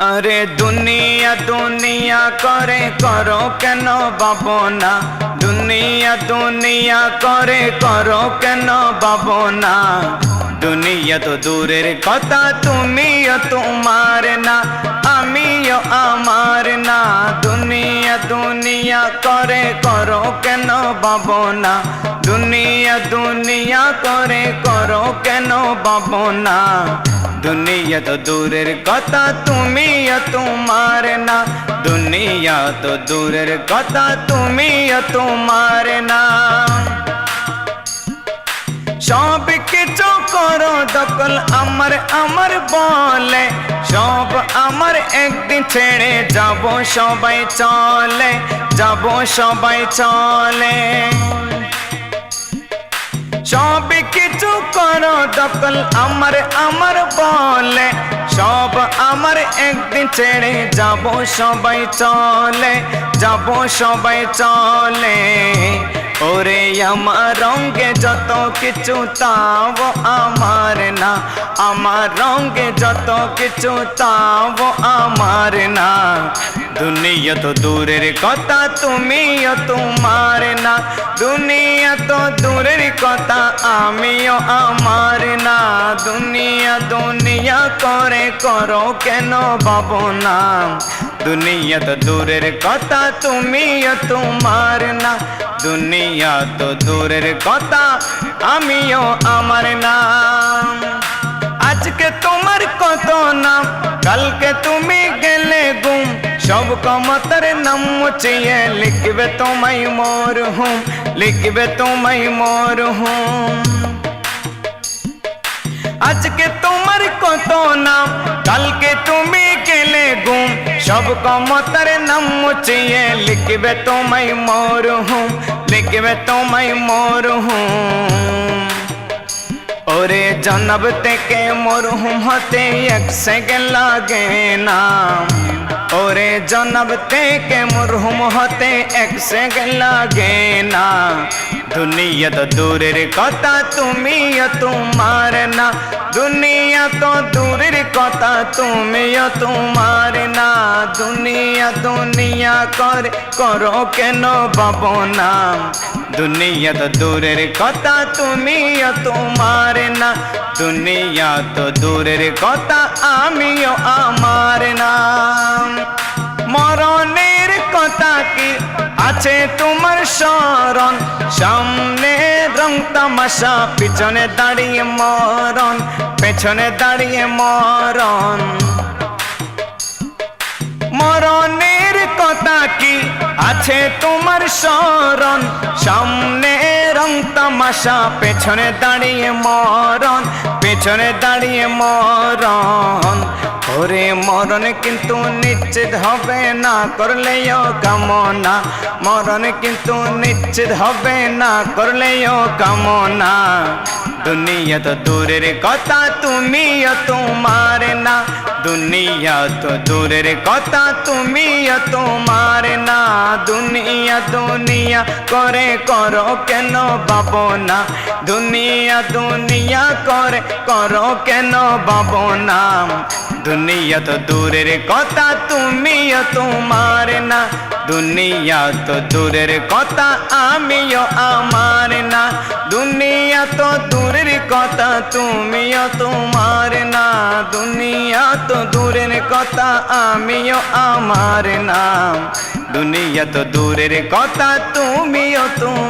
আরে দুনিয়া দুনিয়া করে করো কেন বাবনা? দুনিয়া দুনিয়া করে করো কেন বাবনা? দুনিয়া তো দূরের কথা, তুমিও তোমার না, আমিও আমার দুনিয়া করে করো কেন বাবনা দুনিয়া দুনিয়া করে করো কেন বাবনা দুনিয়া তো দূরের কথা, তুমিও তোমার না। দুনিয়া তো দূরের কথা, তুমিও তোমার না। সব কিছু করো, দখল আমার আমার বলে। সব আমার একদিন ছেড়ে যাব, সবাই চলে, যাব, সবাই চলে। সব কিছু করো, দখল আমার আমার বলে। সব আমার একদিন ছেড়ে যাব, সবাই চলে, যাব, সবাই চলে। ওরে আমার রঙ্গে যত কিছু তাও আমার না, আমার রঙ্গে যত কিছু তাও আমার না। দুনিয়া তো দূরের কথা, তুমিও তোমার না। দুনিয়া তো দূরের কথা, আমিও আমার না। দুনিয়া দুনিয়া করে করো কেন বাবু না? দুনিয়া তো দূরের কথা, তুমিও তোমার না। দুনিয়া তো দূরের কথা, আমিও আমার না আজকে তোমার কত নাম, কালকে তুমি গেলে গুম। সব কমতার নাম মুচিয়ে লিখবে তোমায় মোর হুম লিখবে তোমায় মোর হুম আজকে তোমার কত নাম, কালকে সব কমতার নাম মুচিয়ে লিখবে তোমায় মোর হুম লিখবে তোমায় মোর হুম ওরে জনব থেকে মরহুম হতে এক সেকেন্ড লাগে না ওরে জনব থেকে মরহুম হতে এক সেকেন্ড লাগে না দুনিয়া তো দূরের কথা তুমিও তোমার না দুনিয়া তো দূরের কথা তুমিও তোমার না দুনিয়া দুনিয়া করে, করো কেন বাবু না? দুনিয়া তো দূরের কথা, তুমিও তোমার না। দুনিয়া তো দূরের কথা, আমিও আমার না। মরণের কথা কি আছে তোমার স্মরণ? সামনে রং তামাশা, পিছনে দাঁড়িয়ে মরণ, পেছনে দাঁড়িয়ে মরণ। মরণের কথা কি? আছে তোমার স্মরণ। সামনে রং তামাশা, পেছনে দাঁড়িয়ে মরণ, পেছনে দাঁড়িয়ে মরণ। ওরে মরণ কিন্তু নিশ্চিত হবে না, করলেও কামনা। মরণ কিন্তু নিশ্চিত হবে না, করলেও কামনা। দুনিয়া তো দূরের কথা, তুমিও তোমার না। দুনিয়া তো দূরের কথা, তুমিও তোমার না। দুনিয়া দুনিয়া করে করো কেন বাবো না দুনিয়া দুনিয়া করে করো কেন বাবো না দুনিয়া তো দূরের কথা, তুমিও তোমার না। দুনিয়া তো দূরের কথা, আমিও আমার না। দুনিয়া তো দূরের কথা, তুমিও তোমার না। দুনিয়া তো দূরের কথা, আমিও আমার না। দুনিয়া তো দূরের কথা, তুমিও তোমার